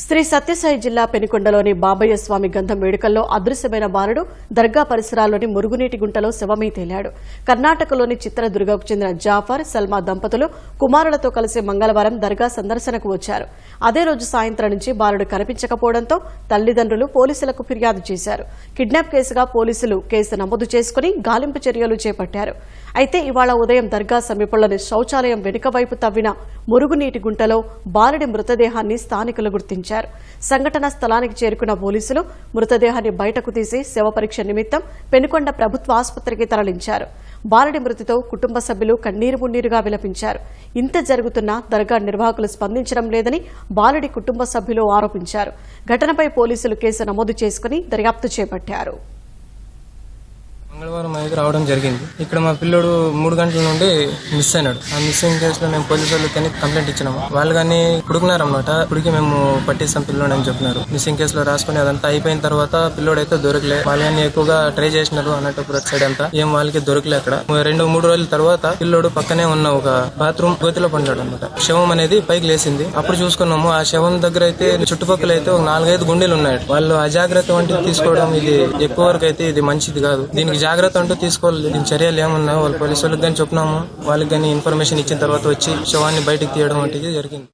శ్రీ సత్యసాయి జిల్లా పెనుకొండలోని బాబయ్య స్వామి గంధం వేడుకల్లో అదృశ్యమైన బాలుడు దర్గా పరిసరాల్లోని మురుగునీటి గుంటలో శవమై తేలాడు. కర్ణాటకలోని చిత్రదుర్గకు చెందిన జాఫర్ సల్మా దంపతులు కుమారులతో కలిసి మంగళవారం దర్గా సందర్శనకు వచ్చారు. అదే రోజు సాయంత్రం నుంచి బాలుడు కనిపించకపోవడంతో తల్లిదండ్రులు పోలీసులకు ఫిర్యాదు చేశారు. కిడ్నాప్ కేసుగా పోలీసులు కేసు నమోదు చేసుకుని గాలింపు చర్యలు చేపట్టారు. అయితే ఇవాళ ఉదయం దర్గా సమీపంలోని శౌచాలయం వెనుక వైపు తవ్విన మురుగునీటి గుంటలో బాలుడి మృతదేహాన్ని స్థానికులు గుర్తించారు. సంఘటన స్థలానికి చేరుకున్న పోలీసులు మృతదేహాన్ని బయటకు తీసి శవ పరీక్ష నిమిత్తం పెనుకొండ ప్రభుత్వ ఆసుపత్రికి తరలించారు. బాలుడి మృతితో కుటుంబ సభ్యులు కన్నీరు మున్నీరుగా విలపించారు. ఇంత జరుగుతున్నా దర్గా నిర్వాహకులు స్పందించడం లేదని బాలుడి కుటుంబ సభ్యులు ఆరోపించారు. ఘటనపై పోలీసులు కేసు నమోదు చేసుకుని దర్యాప్తు చేపట్టారు. మంగళవారం దగ్గర రావడం జరిగింది. ఇక్కడ మా పిల్లోడు మూడు గంటల నుండి మిస్ అయినాడు. ఆ మిస్సింగ్ కేసులో మేము పోలీసు వాళ్ళకి కానీ కంప్లైంట్ ఇచ్చినాము. వాళ్ళు కానీ పుడుకున్నారు అనమాట మేము పట్టిస్తాం పిల్లోడు అని చెప్పినారు. మిస్సింగ్ కేసులో రాసుకుని అదంతా అయిపోయిన తర్వాత పిల్లోడు అయితే దొరకలే. వాళ్ళు కానీ ఎక్కువగా ట్రై చేసినారు అన్నట్టు సైడ్ అంతా. ఏం వాళ్ళకి దొరకలే అక్కడ. రెండు మూడు రోజుల తర్వాత పిల్లోడు పక్కనే ఉన్న ఒక బాత్రూమ్ గోతిలో పడినాడు అనమాట శవం అనేది పైకి లేసింది అప్పుడు చూసుకున్నాము ఆ శవం దగ్గర అయితే చుట్టుపక్కల అయితే ఒక నాలుగైదు గుండెలు ఉన్నాయి. వాళ్ళు అజాగ్రత్త వంటివి తీసుకోవడం ఇది ఎక్కువ వరకు అయితే ఇది మంచిది కాదు. దీనికి జాగ్రత్త అంటూ తీసుకోవాలి. దీని చర్యలు ఏమన్నా? వాళ్ళు పోలీసు వాళ్ళకి కానీ చెప్పినాము వాళ్ళకి కానీ ఇన్ఫర్మేషన్ ఇచ్చిన తర్వాత వచ్చి శవాన్ని బయటకు తీయడం వంటిది జరిగింది.